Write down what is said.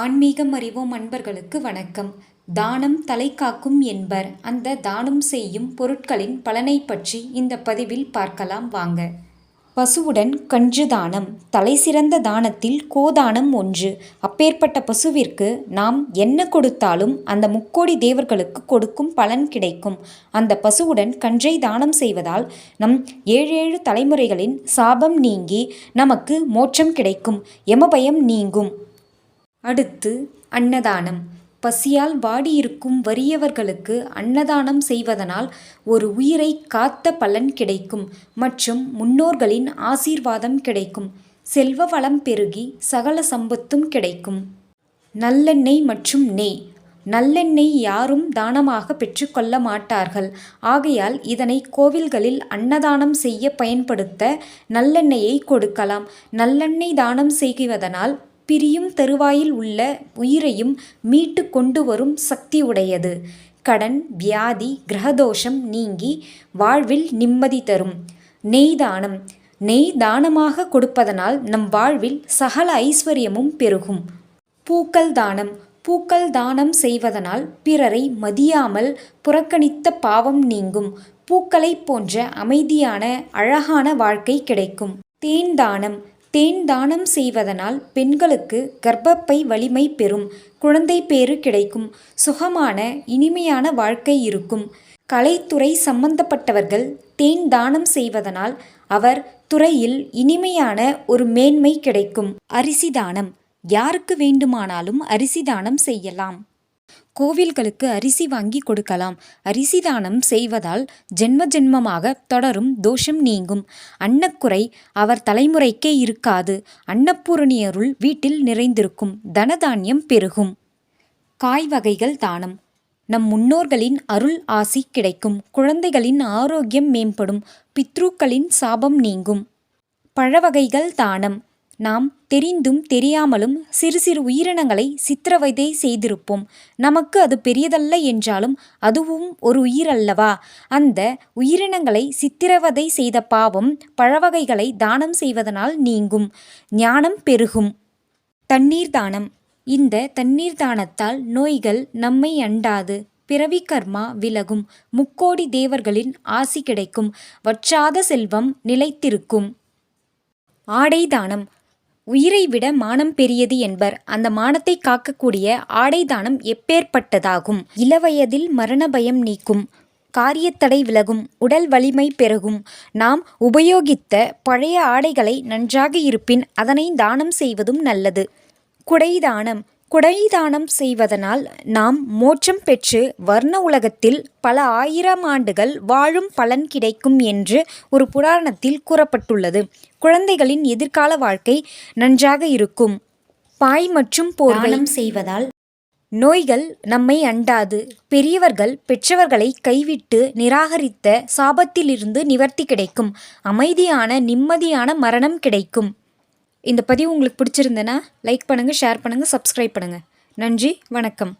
ஆன்மீகம் அறிவோம் அன்பர்களுக்கு வணக்கம். தானம் தலை காக்கும் என்பர். அந்த தானம் செய்யும் பொருட்களின் பலனை பற்றி இந்த பதிவில் பார்க்கலாம் வாங்க. பசுவுடன் கன்று தானம். தலை சிறந்த தானத்தில் கோதானம் ஒன்று. அப்பேற்பட்ட பசுவிற்கு நாம் என்ன கொடுத்தாலும் அந்த முக்கோடி தேவர்களுக்கு கொடுக்கும் பலன் கிடைக்கும். அந்த பசுவுடன் கன்றை தானம் செய்வதால் நம் ஏழேழு தலைமுறைகளின் சாபம் நீங்கி நமக்கு மோட்சம் கிடைக்கும். எமபயம் நீங்கும். அடுத்து அன்னதானம். பசியால் வாடியிருக்கும் வறியவர்களுக்கு அன்னதானம் செய்வதனால் ஒரு உயிரை காத்த பலன் கிடைக்கும் மற்றும் முன்னோர்களின் ஆசீர்வாதம் கிடைக்கும். செல்வ வளம் பெருகி சகல சம்பத்தும் கிடைக்கும். நல்லெண்ணெய் மற்றும் நெய். நல்லெண்ணெய் யாரும் தானமாக பெற்றுக்கொள்ள மாட்டார்கள். ஆகையால் இதனை கோவில்களில் அன்னதானம் செய்ய பயன்படுத்த நல்லெண்ணெயை கொடுக்கலாம். நல்லெண்ணெய் தானம் செய்வதனால் பிரியும் தருவாயில் உள்ள உயிரையும் மீட்டு கொண்டு வரும் சக்தி உடையது கடன் வியாதி கிரகதோஷம் நீங்கி வாழ்வில் நிம்மதி தரும். நெய் தானம். நெய் தானமாக கொடுப்பதனால் நம் வாழ்வில் சகல ஐஸ்வர்யமும் பெருகும். பூக்கள் தானம். பூக்கள் தானம் செய்வதனால் பிறரை மதியாமல் புறக்கணித்த பாவம் நீங்கும். பூக்களைப் போன்ற அமைதியான அழகான வாழ்க்கை கிடைக்கும். தேன் தானம். தேன் தானம் செய்வதனால் பெண்களுக்கு கர்ப்பப்பை வலிமை பெறும். குழந்தை பேறு கிடைக்கும். சுகமான இனிமையான வாழ்க்கை இருக்கும். கலைத்துறை சம்பந்தப்பட்டவர்கள் தேன் தானம் செய்வதனால் அவர் துறையில் இனிமையான ஒரு மேன்மை கிடைக்கும். அரிசி தானம். யாருக்கு வேண்டுமானாலும் அரிசி தானம் செய்யலாம். கோவில்களுக்கு அரிசி வாங்கி கொடுக்கலாம். அரிசி தானம் செய்வதால் ஜென்ம ஜென்மமாக தொடரும் தோஷம் நீங்கும். அன்னக்குறை அவர் தலைமுறைக்கே இருக்காது. அன்னபூரணியருள் வீட்டில் நிறைந்திருக்கும் தனதானியம் பெருகும். காய் வகைகள் தானம். நம் முன்னோர்களின் அருள் ஆசி கிடைக்கும். குழந்தைகளின் ஆரோக்கியம் மேம்படும். பித்ருக்களின் சாபம் நீங்கும். பழவகைகள் தானம். நாம் தெரிந்தும் தெரியாமலும் சிறு சிறு உயிரினங்களை சித்திரவதை செய்திருப்போம். நமக்கு அது பெரியதல்ல என்றாலும் அதுவும் ஒரு உயிர் அல்லவா அந்த உயிரினங்களை சித்திரவதை செய்த பாவம் பழவகைகளை தானம் செய்வதனால் நீங்கும். ஞானம் பெருகும். தண்ணீர் தானம். இந்த தண்ணீர் தானத்தால் நோய்கள் நம்மை அண்டாது. பிறவி கர்மா விலகும். முக்கோடி தேவர்களின் ஆசி கிடைக்கும். வற்றாத செல்வம் நிலைத்திருக்கும். ஆடை தானம். உயிரை விட மானம் பெரியது என்பர். அந்த மானத்தை காக்கக்கூடிய ஆடை தானம் எப்பேற்பட்டதாகும். இளவயதில் மரண பயம் நீக்கும். காரியத்தடை விலகும். உடல் வலிமை பெருகும். நாம் உபயோகித்த பழைய ஆடைகளை நன்றாக இருப்பின் அதனை தானம் செய்வதும் நல்லது. குடை தானம் குடைதானம் செய்வதனால் நாம் மோட்சம் பெற்று வர்ண உலகத்தில் பல ஆயிரம் ஆண்டுகள் வாழும் பலன் கிடைக்கும் என்று ஒரு புராணத்தில் கூறப்பட்டுள்ளது. குழந்தைகளின் எதிர்கால வாழ்க்கை நன்றாக இருக்கும். பாய் மற்றும் போர்வனம் செய்வதால் நோய்கள் நம்மை அண்டாது. பெரியவர்கள் பெற்றவர்களை கைவிட்டு நிராகரித்த சாபத்திலிருந்து நிவர்த்தி கிடைக்கும். அமைதியான நிம்மதியான மரணம் கிடைக்கும். இந்த பதிவு உங்களுக்கு பிடிச்சிருந்தேன்னா லைக் பண்ணுங்கள் ஷேர் பண்ணுங்கள் சப்ஸ்கிரைப் பண்ணுங்கள் நன்றி வணக்கம்.